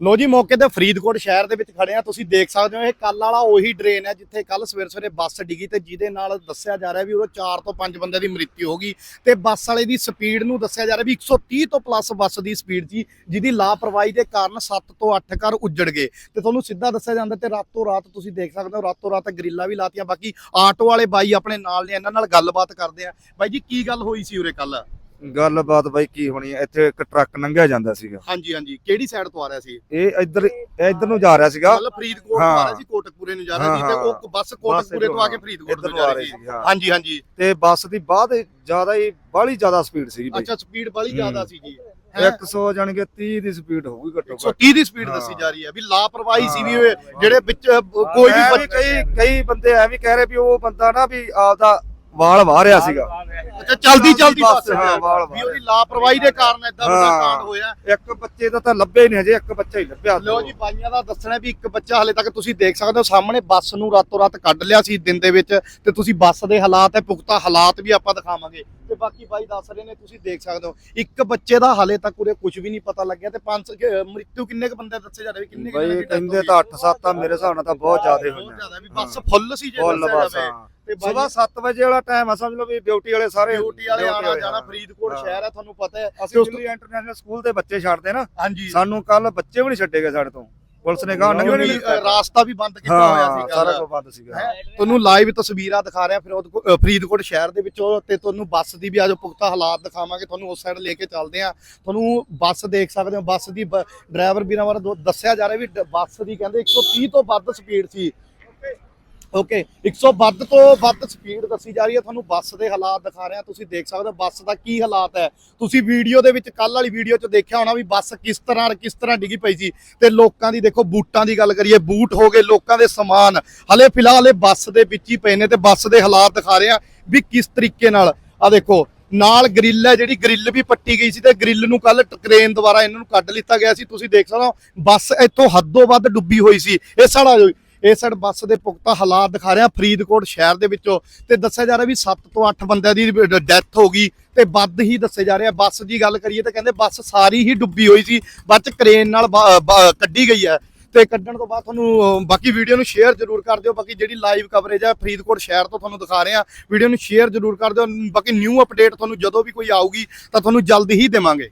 ਲੋ ਜੀ, ਮੌਕੇ ਤੇ ਫਰੀਦਕੋਟ ਸ਼ਹਿਰ ਦੇ ਵਿੱਚ ਖੜੇ ਆ। ਤੁਸੀਂ ਦੇਖ ਸਕਦੇ ਹੋ, ਇਹ ਕੱਲ ਵਾਲਾ ਉਹੀ ਡਰੇਨ ਹੈ ਜਿੱਥੇ ਕੱਲ ਸਵੇਰ ਸਵੇਰੇ ਬੱਸ ਡਿੱਗੀ ਤੇ ਜਿਹਦੇ ਨਾਲ ਦੱਸਿਆ ਜਾ ਰਿਹਾ ਵੀ ਉਹ 4 ਤੋਂ 5 ਬੰਦਿਆਂ ਦੀ ਮ੍ਰਿਤੂ ਹੋ ਗਈ ਤੇ ਬੱਸ ਵਾਲੇ ਦੀ ਸਪੀਡ ਨੂੰ ਦੱਸਿਆ ਜਾ ਰਿਹਾ ਵੀ 130 ਤੋਂ ਪਲੱਸ ਬੱਸ ਦੀ ਸਪੀਡ ਸੀ, ਜਿਹਦੀ ਲਾਪਰਵਾਹੀ ਦੇ ਕਾਰਨ 7 ਤੋਂ 8 ਘਰ ਉੱਜੜ ਗਏ। ਤੇ ਤੁਹਾਨੂੰ ਸਿੱਧਾ ਦੱਸਿਆ ਜਾਂਦਾ ਤੇ ਰਾਤੋਂ ਰਾਤ ਤੁਸੀਂ ਦੇਖ ਸਕਦੇ ਹੋ, ਰਾਤੋਂ ਰਾਤ ਗਰਿੱਲਾਂ ਵੀ ਲਾਤੀਆਂ। ਬਾਕੀ ਆਟੋ ਵਾਲੇ ਬਾਈ ਆਪਣੇ ਨਾਲ ਨੇ, ਇਹਨਾਂ ਨਾਲ ਗੱਲਬਾਤ ਕਰਦੇ ਆ। ਬਾਈ ਜੀ, ਕੀ ਗੱਲ ਹੋਈ ਸੀ ਉਰੇ ਕੱਲ ਗੱਲਬਾਤ ਬਾਈ ਕੀ ਹੋਣੀ ਹੈ? ਇੱਥੇ ਇੱਕ ਟਰੱਕ ਲੰਘਿਆ ਜਾਂਦਾ ਸੀਗਾ ਹਾਂਜੀ ਹਾਂਜੀ ਕਿਹੜੀ ਸਾਈਡ ਤੋਂ ਆ ਰਿਹਾ ਸੀ ਇਹ ਇੱਧਰ ਇਹ ਇੱਧਰ ਨੂੰ ਜਾ ਰਿਹਾ ਸੀਗਾ ਕੱਲ ਫਰੀਦਕੋਟ ਤੋਂ ਆ ਰਿਹਾ। ਸੀ ਕੋਟਕਪੂਰੇ ਨੂੰ ਜਾ ਰਿਹਾ ਸੀ ਤੇ। ਉਹ ਬੱਸ ਕੋਟਕਪੂਰੇ ਤੋਂ ਆ ਕੇ ਫਰੀਦਕੋਟ ਨੂੰ ਜਾ ਰਹੀ ਸੀ ਹਾਂਜੀ ਹਾਂਜੀ ਤੇ ਬੱਸ ਦੀ ਬਾਅਦ ਜ਼ਿਆਦਾ ਹੀ ਬਾਹਲੀ ਜ਼ਿਆਦਾ ਸਪੀਡ ਸੀਗੀ ਅੱਛਾ ਸਪੀਡ ਬੜੀ ਜ਼ਿਆਦਾ। ਸੀ ਜੀ ਹੈਂ? 100 ਜਾਣੀ ਕਿ 30 ਦੀ ਸਪੀਡ ਹੋਊਗੀ ਘੱਟੋ ਘੱਟ 130 ਦੀ ਸਪੀਡ। ਦੱਸੀ ਜਾ ਰਹੀ ਹੈ ਵੀ ਲਾਪਰਵਾਹੀ ਸੀ ਵੀ ਜਿਹੜੇ ਵਿੱਚ ਕੋਈ ਵੀ ਕਈ ਕਈ ਬੰਦੇ ਐ ਵੀ ਕਹਿ ਰਹੇ ਵੀ ਉਹ ਬੰਦਾ ਨਾ ਵੀ ਆਪਦਾ ਵਾਲ ਵਾਹ ਰਿਹਾ ਸੀਗਾ ਅੱਛਾ ਚਲਦੀ ਚਲਦੀ ਬੱਸ, ਹਾਂ, ਵਾਲ ਵੀ ਉਹਦੀ ਲਾਪਰਵਾਹੀ ਦੇ ਕਾਰਨ ਏਦਾਂ ਵੱਡਾ। ਕਾਂਡ ਹੋਇਆ। ਇੱਕ ਬੱਚੇ ਦਾ ਤਾਂ ਲੱਭੇ ਨਹੀਂ ਹਜੇ ਇੱਕ ਬੱਚਾ ਹੀ ਲੱਭਿਆ। ਲੋ ਜੀ ਬਾਈਆਂ ਦਾ ਦੱਸਣਾ ਵੀ ਇੱਕ ਬੱਚਾ ਹਲੇ ਤੱਕ ਤੁਸੀਂ ਦੇਖ ਸਕਦੇ ਹੋ ਸਾਹਮਣੇ ਬੱਸ ਨੂੰ ਰਾਤੋਂ ਰਾਤ ਕੱਢ ਲਿਆ ਸੀ ਦਿਨ ਦੇ ਵਿੱਚ ਤੇ ਤੁਸੀਂ ਬੱਸ ਦੇ ਹਾਲਾਤ ਹੈ ਪੁਖਤਾ ਹਾਲਾਤ ਵੀ ਆਪਾਂ ਦਿਖਾਵਾਂਗੇ। ਤੇ ਬਾਕੀ ਬਾਈ ਦੱਸ ਰਹੇ ਨੇ ਤੁਸੀਂ ਦੇਖ ਸਕਦੇ ਹੋ ਇੱਕ ਬੱਚੇ ਦਾ ਹਲੇ ਤੱਕ ਉਰੇ ਕੁਝ ਵੀ ਨਹੀਂ ਪਤਾ ਲੱਗਿਆ ਤੇ ਪੰਜ ਮ੍ਰਿਤੂ ਕਿੰਨੇ ਕ ਬੰਦੇ ਦੱਸੇ ਜਾ ਰਹੇ ਕਿੰਨੇ ਬਈ ਕਹਿੰਦੇ? ਤਾਂ 8-7 ਆ ਮੇਰੇ ਹਿਸਾਬ ਨਾਲ ਤਾਂ ਬਹੁਤ ਜ਼ਿਆਦਾ ਬਹੁਤ ਹੋਈਆਂ ਜ਼ਿਆਦਾ ਵੀ ਬੱਸ ਫੁੱਲ ਸੀ ਜੇ ਦੱਸਿਆ ਜਾਵੇ। ਤੇ ਬਾਈ ਸਵੇਰ 7 ਵਜੇ ਵਾਲਾ ਟਾਈਮ ਆ ਸਮਝ ਲਓ ਵੀ ਡਿਊਟੀ ਵਾਲੇ ਸਾਰੇ ਡਿਊਟੀ ਵਾਲੇ ਆਣਾ ਵਾਲੇ, ਜਾਣਾ। ਫਰੀਦਕੋਟ। ਸ਼ਹਿਰ ਹੈ ਤੁਹਾਨੂੰ ਪਤਾ ਹੈ। ਅਸੀਂ ਦਿੱਲੀ ਇੰਟਰਨੈਸ਼ਨਲ ਸਕੂਲ ਦੇ ਬੱਚੇ ਛੱਡਦੇ ਨਾ। ਸਾਨੂੰ ਕੱਲ ਬੱਚੇ ਵੀ ਨਹੀਂ ਛੱਡੇ ਗਏ ਸਾਡੇ ਤੋਂ। ਪੁਲਿਸ ਨੇ ਕਹਾ ਨੰਗੇ ਨਹੀਂ ਰਾਸਤਾ ਵੀ ਬੰਦ ਕੀਤਾ ਹੋਇਆ ਹਾਂ ਸੀ ਸਾਰਾ ਕੁਝ ਬੰਦ ਸੀਗਾ? ਤੁਹਾਨੂੰ ਲਾਈਵ ਤਸਵੀਰਾਂ ਦਿਖਾ ਰਿਹਾ ਫਿਰ ਫਰੀਦਕੋਟ ਸ਼ਹਿਰ ਦੇ ਵਿੱਚੋਂ ਤੇ ਤੁਹਾਨੂੰ ਬੱਸ ਦੀ ਵੀ ਅੱਜ ਪੁਖਤਾ ਹਾਲਾਤ ਦਿਖਾਵਾਂਗੇ ਤੁਹਾਨੂੰ ਉਸ ਸਾਈਡ ਲੈ ਕੇ ਚੱਲਦੇ ਆ ਤੁਹਾਨੂੰ ਬੱਸ ਦੇਖ ਸਕਦੇ ਹੋ ਬੱਸ ਦੀ ਡਰਾਈਵਰ ਵੀਰਾਂ ਦੋ- ਦੱਸਿਆ ਜਾ ਰਿਹਾ ਵੀ ਬੱਸ ਦੀ ਕਹਿੰਦੇ 130 ਤੋਂ ਵੱਧ ਸਪੀਡ ਸੀ। ਓਕੇ 100 ਵੱਧ ਤੋਂ ਵੱਧ ਸਪੀਡ ਦੱਸੀ ਜਾ ਰਹੀ ਹੈ। ਤੁਹਾਨੂੰ ਬੱਸ ਦੇ ਹਾਲਾਤ ਦਿਖਾ ਰਿਹਾ। ਤੁਸੀਂ ਦੇਖ ਸਕਦੇ ਹੋ ਬੱਸ ਦਾ ਕੀ ਹਾਲਾਤ ਹੈ। ਤੁਸੀਂ ਵੀਡੀਓ ਦੇ ਵਿੱਚ ਕੱਲ ਵਾਲੀ ਵੀਡੀਓ 'ਚ ਦੇਖਿਆ ਹੋਣਾ ਵੀ ਬੱਸ ਕਿਸ ਤਰ੍ਹਾਂ ਕਿਸ ਤਰ੍ਹਾਂ ਡਿੱਗੀ ਪਈ ਸੀ। ਤੇ ਲੋਕਾਂ ਦੀ ਦੇਖੋ, ਬੂਟਾਂ ਦੀ ਗੱਲ ਕਰੀਏ, ਬੂਟ ਹੋ ਗਏ ਲੋਕਾਂ ਦੇ ਸਮਾਨ। ਹਲੇ ਫਿਲਹਾਲ ਇਹ ਬੱਸ ਦੇ ਵਿੱਚ ਹੀ ਪਏ ਨੇ ਤੇ ਬੱਸ ਦੇ ਹਾਲਾਤ ਦਿਖਾ ਰਹੇ ਆ ਵੀ ਕਿਸ ਤਰੀਕੇ ਨਾਲ। ਆ ਦੇਖੋ, ਨਾਲ ਗ੍ਰਿਲ ਹੈ, ਜਿਹੜੀ ਗ੍ਰਿਲ ਵੀ ਪੱਟੀ ਗਈ ਸੀ ਤੇ ਗ੍ਰਿਲ ਨੂੰ ਕੱਲ ਕ੍ਰੇਨ ਦੁਆਰਾ ਇਹਨਾਂ ਨੂੰ ਕੱਢ ਲਿੱਤਾ ਗਿਆ ਸੀ। ਤੁਸੀਂ ਦੇਖ ਸਕਦੇ ਹੋ, ਬੱਸ ਇੱਥੋਂ ਹੱਦੋਂ ਵੱਧ ਡੁੱਬੀ ਹੋਈ ਸੀ। ਇਹ ਸੜਾ ਜੋ ਇਹ ਸਾਈਡ ਬੱਸ ਦੇ ਪੁਖਤਾ ਹਾਲਾਤ ਦਿਖਾ ਰਿਹਾ ਫਰੀਦਕੋਟ ਸ਼ਹਿਰ ਦੇ ਵਿੱਚੋਂ ਤੇ ਦੱਸਿਆ ਜਾ ਰਿਹਾ ਵੀ 7 ਤੋਂ 8 ਬੰਦਿਆਂ ਦੀ ਡੈਥ ਹੋ ਗਈ ਤੇ ਵੱਧ ਹੀ ਦੱਸੇ ਜਾ ਰਿਹਾ ਬੱਸ ਦੀ ਗੱਲ ਕਰੀਏ ਤਾਂ ਕਹਿੰਦੇ ਬੱਸ ਸਾਰੀ ਹੀ ਡੁੱਬੀ ਹੋਈ ਸੀ ਬਾਅਦ ਚ ਕ੍ਰੇਨ ਨਾਲ ਬ- ਕੱਢੀ ਗਈ ਹੈ ਤੇ ਕੱਢਣ ਤੋਂ ਬਾਅਦ ਤੁਹਾਨੂੰ ਬਾਕੀ ਵੀਡੀਓ ਨੂੰ ਸ਼ੇਅਰ ਜ਼ਰੂਰ ਕਰ ਦਿਓ, ਬਾਕੀ ਜਿਹੜੀ ਲਾਈਵ ਕਵਰੇਜ ਹੈ ਫਰੀਦਕੋਟ ਸ਼ਹਿਰ ਤੋਂ ਤੁਹਾਨੂੰ ਦਿਖਾ ਰਹੇ ਹਾਂ ਵੀਡੀਓ ਨੂੰ ਸ਼ੇਅਰ ਜ਼ਰੂਰ ਕਰ ਦਿਓ, ਬਾਕੀ ਨਿਊ ਅਪਡੇਟ ਤੁਹਾਨੂੰ ਜਦੋਂ ਵੀ ਕੋਈ ਆਊਗੀ ਤਾਂ ਤੁਹਾਨੂੰ ਜਲਦੀ ਹੀ ਦੇਵਾਂਗੇ।